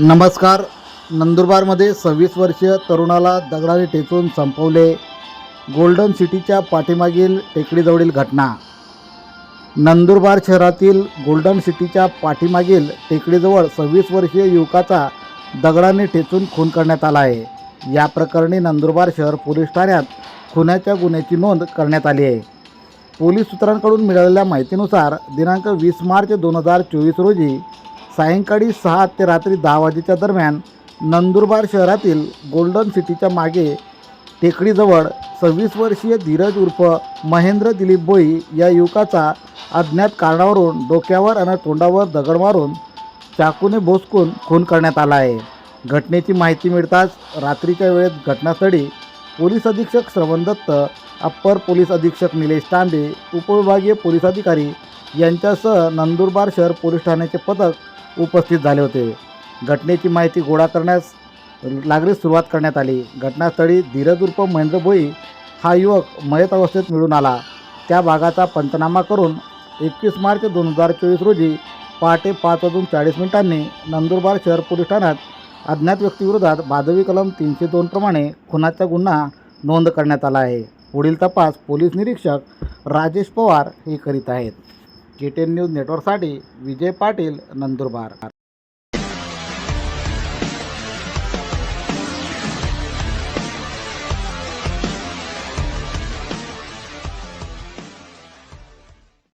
नमस्कार. नंदुरबारमध्ये सव्वीस वर्षीय तरुणाला दगडाने टेचून संपवले गोल्डन सिटीच्या पाठीमागील टेकडीजवळील घटना. नंदुरबार शहरातील गोल्डन सिटीच्या पाठीमागील टेकडीजवळ सव्वीस वर्षीय युवकाचा दगडाने ठेचून खून करण्यात आला आहे. या प्रकरणी नंदुरबार शहर पोलीस ठाण्यात खुनाच्या गुन्ह्याची नोंद करण्यात आली आहे. पोलीस सूत्रांकडून मिळालेल्या माहितीनुसार दिनांक वीस मार्च दोन हजार चोवीस रोजी सायंकाळी सहा ते रात्री दहा वाजेच्या दरम्यान नंदुरबार शहरातील गोल्डन सिटीच्या मागे टेकडीजवळ सव्वीस वर्षीय धीरज उर्फ महेंद्र दिलीप बोई या युवकाचा अज्ञात कारणावरून डोक्यावर आणि तोंडावर दगड मारून चाकूने भोसकून खून करण्यात आला आहे. घटनेची माहिती मिळताच रात्रीच्या वेळेत घटनास्थळी पोलीस अधीक्षक श्रवण दत्त अप्पर पोलीस अधीक्षक निलेश तांबे उपविभागीय पोलीस अधिकारी यांच्यासह नंदुरबार शहर पोलीस ठाण्याचे पथक उपस्थित झाले होते. घटनेची माहिती गोळा करण्यास लागलीच सुरुवात करण्यात आली. घटनास्थळी धीरज उर्फ महेंद्र भोई हा युवक मयत अवस्थेत मिळून आला. त्या भागाचा पंचनामा करून एकवीस मार्च दोन हजार चोवीस रोजी पहाटे पाच वाजून चाळीस मिनिटांनी नंदुरबार शहर पोलीस ठाण्यात अज्ञात व्यक्तीविरोधात भादवी कलम तीनशे दोन प्रमाणे खुनाचा गुन्हा नोंद करण्यात आला आहे. पुढील तपास पोलीस निरीक्षक राजेश पवार हे करीत आहेत. के टेन न्यूज नेटवर्कसाठी विजय पाटील नंदुरबार.